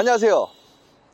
안녕하세요.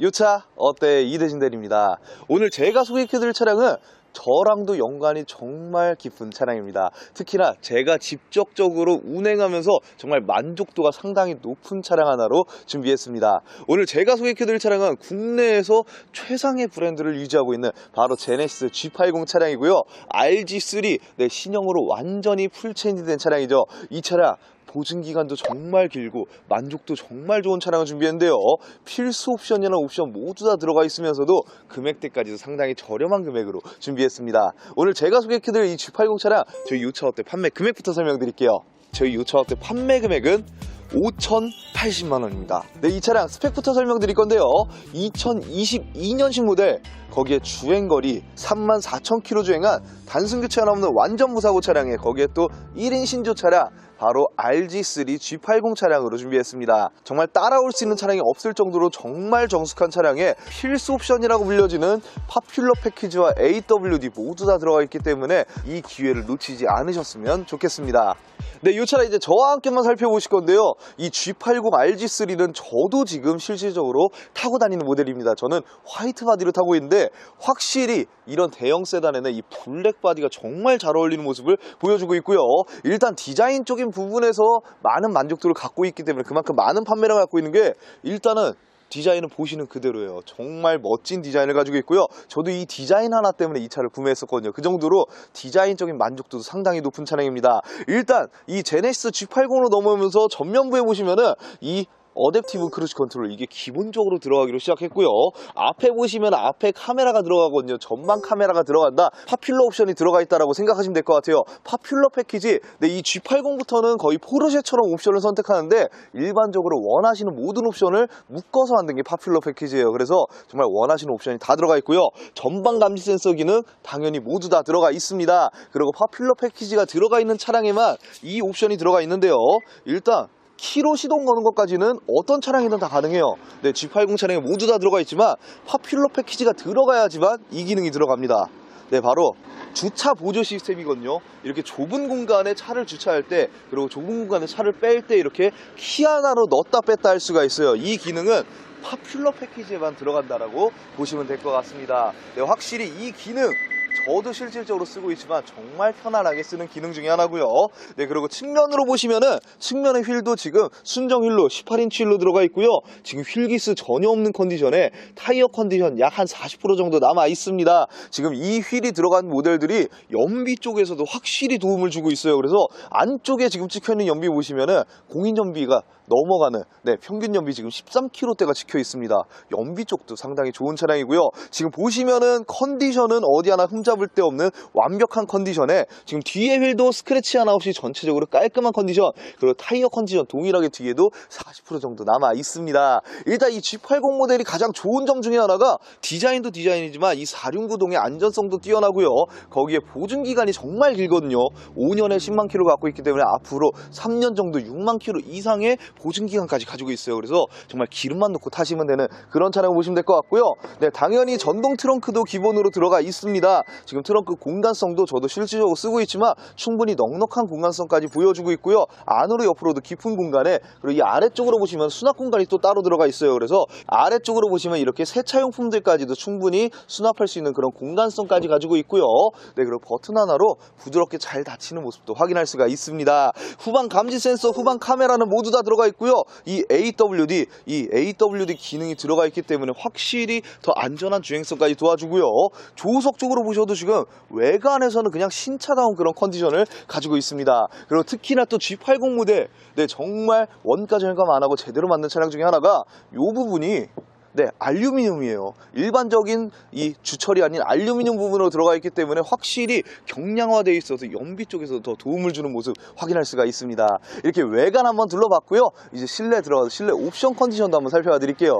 유차 어때 이대진 대리입니다. 오늘 제가 소개해드릴 차량은 저랑도 연관이 정말 깊은 차량입니다. 특히나 제가 직접적으로 운행하면서 정말 만족도가 상당히 높은 차량 하나로 준비했습니다. 오늘 제가 소개해드릴 차량은 국내에서 최상의 브랜드를 유지하고 있는 바로 제네시스 G80 차량이고요. RG3 네, 신형으로 완전히 풀체인지된 차량이죠. 이 차량 보증 기간도 정말 길고 만족도 정말 좋은 차량을 준비했는데요. 필수 옵션이나 옵션 모두 다 들어가 있으면서도 금액대까지도 상당히 저렴한 금액으로 준비했습니다. 오늘 제가 소개해드릴 이 G80 차량 저희 유차업대 판매 금액부터 설명드릴게요. 저희 유차업대 판매 금액은 5,080만 원입니다. 네, 이 차량 스펙부터 설명드릴 건데요. 2022년식 모델 거기에 주행거리 34,000km 주행한 단순 교체가 없는 완전 무사고 차량에 거기에 또 1인 신조 차량 바로 RG3 G80 차량으로 준비했습니다. 정말 따라올 수 있는 차량이 없을 정도로 정말 정숙한 차량에 필수 옵션이라고 불려지는 파퓰러 패키지와 AWD 모두 다 들어가 있기 때문에 이 기회를 놓치지 않으셨으면 좋겠습니다. 네, 이 차량 이제 저와 함께만 살펴보실 건데요. 이 G80 RG3는 저도 지금 실질적으로 타고 다니는 모델입니다. 저는 화이트 바디를 타고 있는데 확실히 이런 대형 세단에는 이 블랙 바디가 정말 잘 어울리는 모습을 보여주고 있고요. 일단 디자인적인 부분에서 많은 만족도를 갖고 있기 때문에 그만큼 많은 판매를 갖고 있는 게 일단은 디자인은 보시는 그대로예요. 정말 멋진 디자인을 가지고 있고요. 저도 이 디자인 하나 때문에 이 차를 구매했었거든요. 그 정도로 디자인적인 만족도도 상당히 높은 차량입니다. 일단 이 제네시스 G80으로 넘어오면서 전면부에 보시면은 이 어댑티브 크루즈 컨트롤 이게 기본적으로 들어가기로 시작했고요. 앞에 보시면 앞에 카메라가 들어가거든요. 전방 카메라가 들어간다. 파퓰러 옵션이 들어가 있다라고 생각하시면 될 것 같아요. 파퓰러 패키지. 네, 이 G80부터는 거의 포르쉐처럼 옵션을 선택하는데 일반적으로 원하시는 모든 옵션을 묶어서 만든 게 파퓰러 패키지예요. 그래서 정말 원하시는 옵션이 다 들어가 있고요. 전방 감지 센서 기능 당연히 모두 다 들어가 있습니다. 그리고 파퓰러 패키지가 들어가 있는 차량에만 이 옵션이 들어가 있는데요. 일단 키로 시동 거는 것까지는 어떤 차량이든 다 가능해요. 네, G80 차량에 모두 다 들어가 있지만 파퓰러 패키지가 들어가야지만 이 기능이 들어갑니다. 네, 바로 주차 보조 시스템이거든요. 이렇게 좁은 공간에 차를 주차할 때 그리고 좁은 공간에 차를 뺄 때 이렇게 키 하나로 넣었다 뺐다 할 수가 있어요. 이 기능은 파퓰러 패키지에만 들어간다라고 보시면 될 것 같습니다. 네, 확실히 이 기능 저도 실질적으로 쓰고 있지만 정말 편안하게 쓰는 기능 중에 하나고요. 네, 그리고 측면으로 보시면은 측면의 휠도 지금 순정 휠로 18인치 휠로 들어가 있고요. 지금 휠기스 전혀 없는 컨디션에 타이어 컨디션 약 한 40% 정도 남아 있습니다. 지금 이 휠이 들어간 모델들이 연비 쪽에서도 확실히 도움을 주고 있어요. 그래서 안쪽에 지금 찍혀 있는 연비 보시면은 공인 연비가 넘어가는 네, 평균 연비 지금 13km대가 찍혀 있습니다. 연비 쪽도 상당히 좋은 차량이고요. 지금 보시면은 컨디션은 어디 하나 흠잡을 데 없는 완벽한 컨디션에 지금 뒤에 휠도 스크래치 하나 없이 전체적으로 깔끔한 컨디션 그리고 타이어 컨디션 동일하게 뒤에도 40% 정도 남아 있습니다. 일단 이 G80 모델이 가장 좋은 점 중에 하나가 디자인도 디자인이지만 이 4륜구동의 안전성도 뛰어나고요. 거기에 보증 기간이 정말 길거든요. 5년에 10만 킬로 갖고 있기 때문에 앞으로 3년 정도 6만 킬로 이상의 보증 기간까지 가지고 있어요. 그래서 정말 기름만 넣고 타시면 되는 그런 차량 보시면 될 것 같고요. 네, 당연히 전동 트렁크도 기본으로 들어가 있습니다. 지금 트렁크 공간성도 저도 실질적으로 쓰고 있지만 충분히 넉넉한 공간성까지 보여주고 있고요. 안으로 옆으로도 깊은 공간에 그리고 이 아래쪽으로 보시면 수납 공간이 또 따로 들어가 있어요. 그래서 아래쪽으로 보시면 이렇게 세차용품들까지도 충분히 수납할 수 있는 그런 공간성까지 가지고 있고요. 네, 그리고 버튼 하나로 부드럽게 잘 닫히는 모습도 확인할 수가 있습니다. 후방 감지 센서, 후방 카메라는 모두 다 들어가 있고요. 이 AWD, 이 AWD 기능이 들어가 있기 때문에 확실히 더 안전한 주행성까지 도와주고요. 조석 쪽으로 보셔도 지금 외관에서는 그냥 신차다운 그런 컨디션을 가지고 있습니다. 그리고 특히나 또 G80 모델, 네, 정말 원가 절감 안 하고 제대로 만든 차량 중에 하나가 이 부분이 네, 알루미늄이에요. 일반적인 이 주철이 아닌 알루미늄 부분으로 들어가 있기 때문에 확실히 경량화되어 있어서 연비 쪽에서 더 도움을 주는 모습 확인할 수가 있습니다. 이렇게 외관 한번 둘러봤고요. 이제 실내 들어가서 실내 옵션 컨디션도 한번 살펴봐 드릴게요.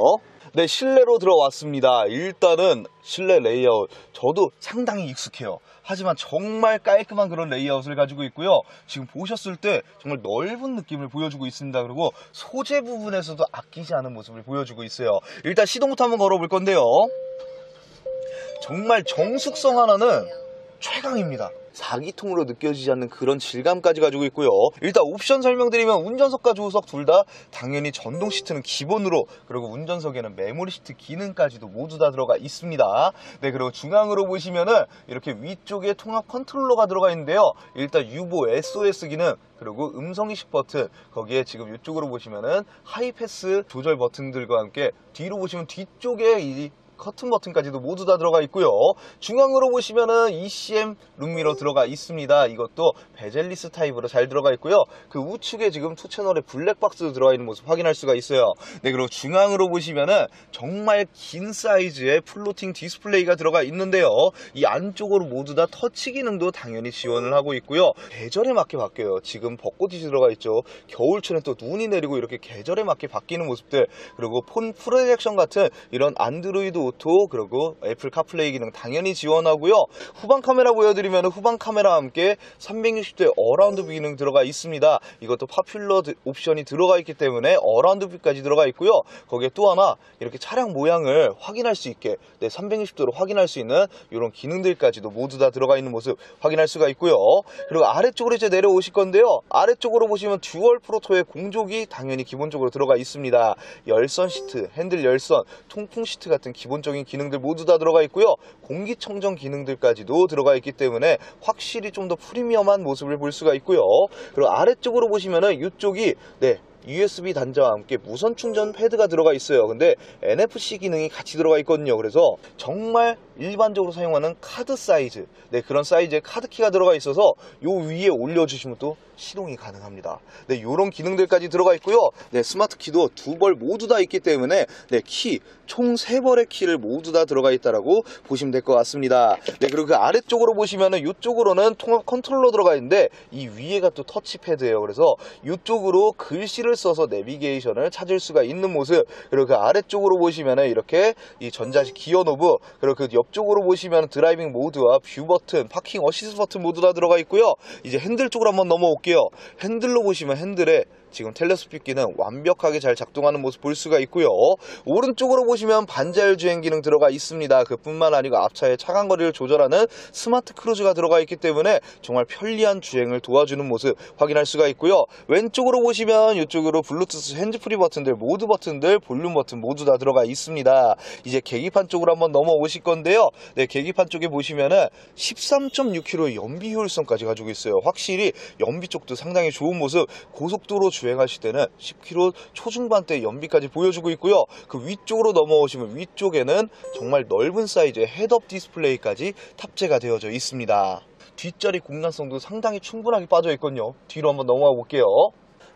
네, 실내로 들어왔습니다. 일단은 실내 레이아웃 저도 상당히 익숙해요. 하지만 정말 깔끔한 그런 레이아웃을 가지고 있고요. 지금 보셨을 때 정말 넓은 느낌을 보여주고 있습니다. 그리고 소재 부분에서도 아끼지 않은 모습을 보여주고 있어요. 일단 시동부터 한번 걸어볼 건데요. 정말 정숙성 하나는 최강입니다. 4기통으로 느껴지지 않는 그런 질감까지 가지고 있고요. 일단 옵션 설명드리면 운전석과 조수석 둘 다 당연히 전동 시트는 기본으로 그리고 운전석에는 메모리 시트 기능까지도 모두 다 들어가 있습니다. 네 그리고 중앙으로 보시면은 이렇게 위쪽에 통합 컨트롤러가 들어가 있는데요. 일단 유보 SOS 기능 그리고 음성 이식 버튼 거기에 지금 이쪽으로 보시면은 하이패스 조절 버튼들과 함께 뒤로 보시면 뒤쪽에 이 커튼 버튼까지도 모두 다 들어가 있고요. 중앙으로 보시면은 ECM 룸미러 들어가 있습니다. 이것도 베젤리스 타입으로 잘 들어가 있고요. 그 우측에 지금 투 채널에 블랙박스 들어가 있는 모습 확인할 수가 있어요. 네, 그리고 중앙으로 보시면은 정말 긴 사이즈의 플로팅 디스플레이가 들어가 있는데요. 이 안쪽으로 모두 다 터치 기능도 당연히 지원을 하고 있고요. 계절에 맞게 바뀌어요. 지금 벚꽃이 들어가 있죠. 겨울철엔 또 눈이 내리고 이렇게 계절에 맞게 바뀌는 모습들 그리고 폰 프로젝션 같은 이런 안드로이드 오토 그리고 애플 카플레이 기능 당연히 지원하고요. 후방 카메라 보여드리면 후방 카메라와 함께 360도 어라운드 뷰 기능 들어가 있습니다. 이것도 파퓰러 드- 옵션이 들어가 있기 때문에 어라운드 뷰까지 들어가 있고요. 거기에 또 하나 이렇게 차량 모양을 확인할 수 있게 네, 360도로 확인할 수 있는 이런 기능들까지도 모두 다 들어가 있는 모습 확인할 수가 있고요. 그리고 아래쪽으로 이제 내려오실 건데요. 아래쪽으로 보시면 듀얼 프로토의 공조기 당연히 기본적으로 들어가 있습니다. 열선 시트, 핸들 열선, 통풍 시트 같은 기본 적인 기능들 모두 다 들어가 있고요. 공기청정 기능들까지도 들어가 있기 때문에 확실히 좀 더 프리미엄한 모습을 볼 수가 있고요. 그리고 아래쪽으로 보시면은 이쪽이 네 USB 단자와 함께 무선 충전 패드가 들어가 있어요. 근데 NFC 기능이 같이 들어가 있거든요. 그래서 정말 일반적으로 사용하는 카드 사이즈, 네 그런 사이즈의 카드 키가 들어가 있어서 요 위에 올려주시면 또 시동이 가능합니다. 네 요런 기능들까지 들어가 있고요. 네 스마트 키도 두 벌 모두 다 있기 때문에 네키총 세 벌의 키를 모두 다 들어가 있다라고 보시면 될 것 같습니다. 네 그리고 그 아래쪽으로 보시면은 이쪽으로는 통합 컨트롤러 들어가 있는데 이 위에가 또 터치패드예요. 그래서 이쪽으로 글씨를 써서 내비게이션을 찾을 수가 있는 모습 그리고 그 아래쪽으로 보시면은 이렇게 이 전자식 기어 노브 그리고 그 옆 쪽으로 보시면 드라이빙 모드와 뷰 버튼 파킹 어시스트 버튼 모두 다 들어가 있고요. 이제 핸들 쪽으로 한번 넘어올게요. 핸들로 보시면 핸들에 지금 텔레스픽 기능 완벽하게 잘 작동하는 모습 볼 수가 있고요. 오른쪽으로 보시면 반자율 주행 기능 들어가 있습니다. 그뿐만 아니고 앞차의 차간 거리를 조절하는 스마트 크루즈가 들어가 있기 때문에 정말 편리한 주행을 도와주는 모습 확인할 수가 있고요. 왼쪽으로 보시면 이쪽으로 블루투스 핸즈프리 버튼들 모두 버튼들 볼륨 버튼 모두 다 들어가 있습니다. 이제 계기판 쪽으로 한번 넘어오실 건데요. 네, 계기판 쪽에 보시면은 13.6km의 연비 효율성까지 가지고 있어요. 확실히 연비 쪽도 상당히 좋은 모습 고속도로 주행하실 때는 10km 초중반대 연비까지 보여주고 있고요. 그 위쪽으로 넘어오시면 위쪽에는 정말 넓은 사이즈의 헤드업 디스플레이까지 탑재가 되어져 있습니다. 뒷자리 공간성도 상당히 충분하게 빠져 있거든요. 뒤로 한번 넘어가 볼게요.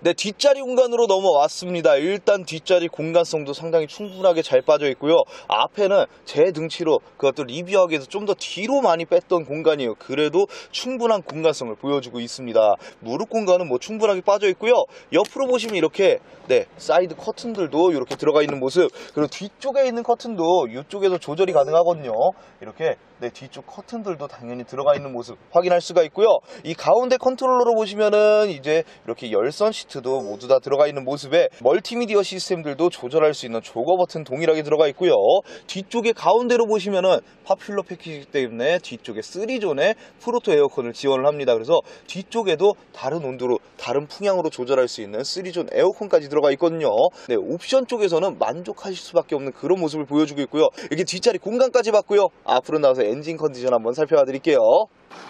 네, 뒷자리 공간으로 넘어왔습니다. 일단 뒷자리 공간성도 상당히 충분하게 잘 빠져 있고요. 앞에는 제 등치로 그것도 리뷰하기 위해서 좀 더 뒤로 많이 뺐던 공간이에요. 그래도 충분한 공간성을 보여주고 있습니다. 무릎 공간은 뭐 충분하게 빠져 있고요. 옆으로 보시면 이렇게 네, 사이드 커튼들도 이렇게 들어가 있는 모습. 그리고 뒤쪽에 있는 커튼도 이쪽에서 조절이 가능하거든요. 이렇게 네, 뒤쪽 커튼들도 당연히 들어가 있는 모습 확인할 수가 있고요. 이 가운데 컨트롤러로 보시면은 이제 이렇게 열선 시트도 모두 다 들어가 있는 모습에 멀티미디어 시스템들도 조절할 수 있는 조거 버튼 동일하게 들어가 있고요. 뒤쪽에 가운데로 보시면은 파퓰러 패키지 때문에 뒤쪽에 3존의 프로토 에어컨을 지원을 합니다. 그래서 뒤쪽에도 다른 온도로 다른 풍향으로 조절할 수 있는 3존 에어컨까지 들어가 있거든요. 네, 옵션 쪽에서는 만족하실 수밖에 없는 그런 모습을 보여주고 있고요. 이렇게 뒷자리 공간까지 봤고요. 앞으로 나와서 엔진 컨디션 한번 살펴봐 드릴게요.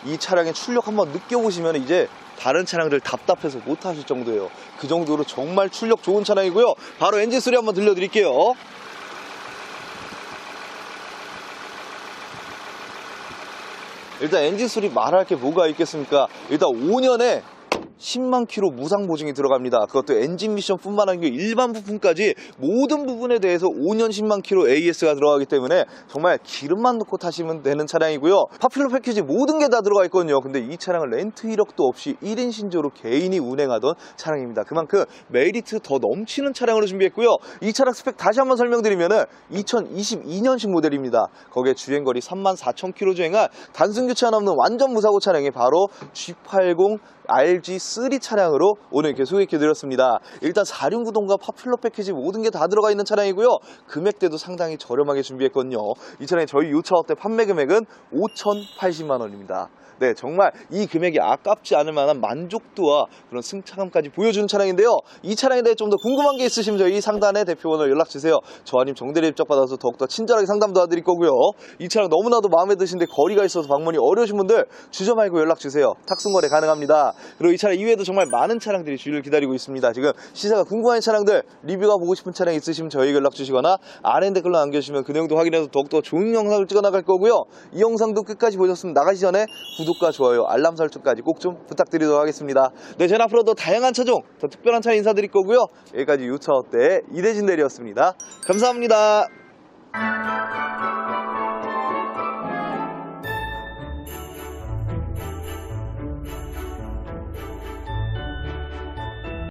이 차량의 출력 한번 느껴보시면 이제 다른 차량들 답답해서 못 하실 정도예요. 그 정도로 정말 출력 좋은 차량이고요. 바로 엔진 소리 한번 들려드릴게요. 일단 엔진 소리 말할 게 뭐가 있겠습니까? 일단 5년에 10만 킬로 무상 보증이 들어갑니다. 그것도 엔진 미션뿐만 아니고 일반 부품까지 모든 부분에 대해서 5년 10만 킬로 AS가 들어가기 때문에 정말 기름만 넣고 타시면 되는 차량이고요. 파퓰러 패키지 모든 게 다 들어가 있거든요. 근데 이 차량은 렌트 이력도 없이 1인 신조로 개인이 운행하던 차량입니다. 그만큼 메리트 더 넘치는 차량으로 준비했고요. 이 차량 스펙 다시 한번 설명드리면 은 2022년식 모델입니다. 거기에 주행거리 34,000km 주행한 단순 교체 하나 없는 완전 무사고 차량이 바로 G80 RG3 차량으로 오늘 이렇게 소개해드렸습니다. 일단 4륜구동과 파퓰러 패키지 모든 게 다 들어가 있는 차량이고요. 금액대도 상당히 저렴하게 준비했거든요. 이 차량의 저희 요차업대 판매 금액은 5,080만 원입니다. 네, 정말 이 금액이 아깝지 않을 만한 만족도와 그런 승차감까지 보여주는 차량인데요. 이 차량에 대해 좀 더 궁금한 게 있으시면 저희 상단의 대표번호 연락 주세요. 저 아님 정대리 입적 받아서 더욱더 친절하게 상담 도와드릴 거고요. 이 차량 너무나도 마음에 드신데 거리가 있어서 방문이 어려우신 분들 주저 말고 연락 주세요. 탁송거래 가능합니다. 그리고 이 차량 이외에도 정말 많은 차량들이 주의를 기다리고 있습니다. 지금 시세가 궁금한 차량들 리뷰가 보고 싶은 차량 있으시면 저희 연락 주시거나 아래 댓글로 남겨주시면 그 내용도 확인해서 더욱더 좋은 영상을 찍어 나갈 거고요. 이 영상도 끝까지 보셨으면 나가기 전에 구독과 좋아요, 알람 설정까지 꼭 좀 부탁드리도록 하겠습니다. 네, 저는 앞으로도 다양한 차종, 더 특별한 차 인사드릴 거고요. 여기까지 유차 어때 이대진 대리였습니다. 감사합니다.